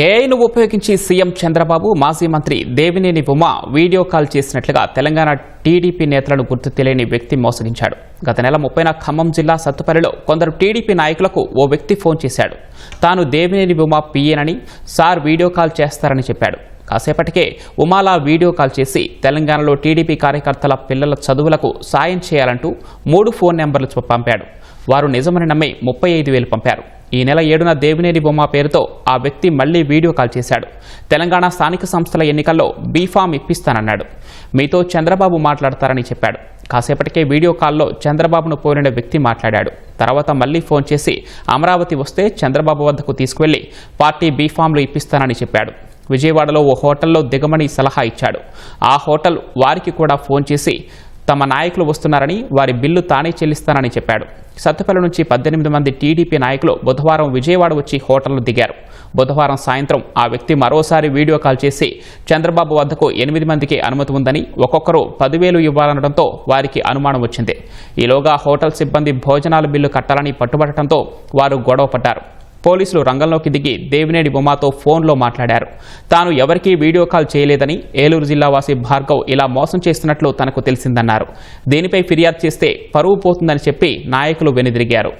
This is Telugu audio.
ఏఐను ఉపయోగించి సీఎం చంద్రబాబు మాజీ మంత్రి దేవినేని ఉమ వీడియో కాల్ చేసినట్లుగా తెలంగాణ టీడీపీ నేతలను గుర్తు తెలియని వ్యక్తి మోసగించాడు. గత నెల ముప్పైన ఖమ్మం జిల్లా సత్తుపల్లిలో కొందరు టీడీపీ నాయకులకు ఓ వ్యక్తి ఫోన్ చేశాడు. తాను దేవినేని ఉమ పియ్యనని సార్ వీడియో కాల్ చేస్తారని చెప్పాడు. కాసేపటికే ఉమాలా వీడియో కాల్ చేసి తెలంగాణలో టీడీపీ కార్యకర్తల పిల్లల చదువులకు సాయం చేయాలంటూ మూడు ఫోన్ నెంబర్లు పంపాడు. వారు నిజమని నమ్మి ముప్పై ఐదు వేలు పంపారు. ఈ నెల ఏడున దేవినేని బొమ్మ పేరుతో ఆ వ్యక్తి మళ్ళీ వీడియో కాల్ చేశాడు. తెలంగాణ స్థానిక సంస్థల ఎన్నికల్లో బీఫామ్ ఇప్పిస్తానన్నాడు. మీతో చంద్రబాబు మాట్లాడతారని చెప్పాడు. కాసేపటికే వీడియో కాల్లో చంద్రబాబును పోలిన వ్యక్తి మాట్లాడాడు. తర్వాత మళ్ళీ ఫోన్ చేసి అమరావతి వస్తే చంద్రబాబు వద్దకు తీసుకువెళ్ళి పార్టీ బీఫామ్లు ఇప్పిస్తానని చెప్పాడు. విజయవాడలో ఓ హోటల్లో దిగమని సలహా ఇచ్చాడు. ఆ హోటల్ వారికి కూడా ఫోన్ చేసి తమ నాయకులు వస్తున్నారని వారి బిల్లు తానే చెల్లిస్తానని చెప్పాడు. సత్తుపల్లి నుంచి పద్దెనిమిది మంది టీడీపీ నాయకులు బుధవారం విజయవాడ వచ్చి హోటల్లో దిగారు. బుధవారం సాయంత్రం ఆ వ్యక్తి మరోసారి వీడియో కాల్ చేసి చంద్రబాబు వద్దకు ఎనిమిది మందికి అనుమతి ఉందని ఒక్కొక్కరు పదివేలు ఇవ్వాలనడంతో వారికి అనుమానం వచ్చింది. ఈలోగా హోటల్ సిబ్బంది భోజనాల బిల్లు కట్టాలని పట్టుబట్టడంతో వారు గొడవ పడ్డారు. పోలీసులు రంగంలోకి దిగి దేవినేని బొమ్మతో ఫోన్లో మాట్లాడారు. తాను ఎవరికీ వీడియో కాల్ చేయలేదని ఏలూరు జిల్లా వాసి భార్గవ్ ఇలా మోసం చేస్తున్నట్లు తనకు తెలిసిందన్నారు. దీనిపై ఫిర్యాదు చేస్తే పరువు పోతుందని చెప్పి నాయకులు వెనుదిరిగారు.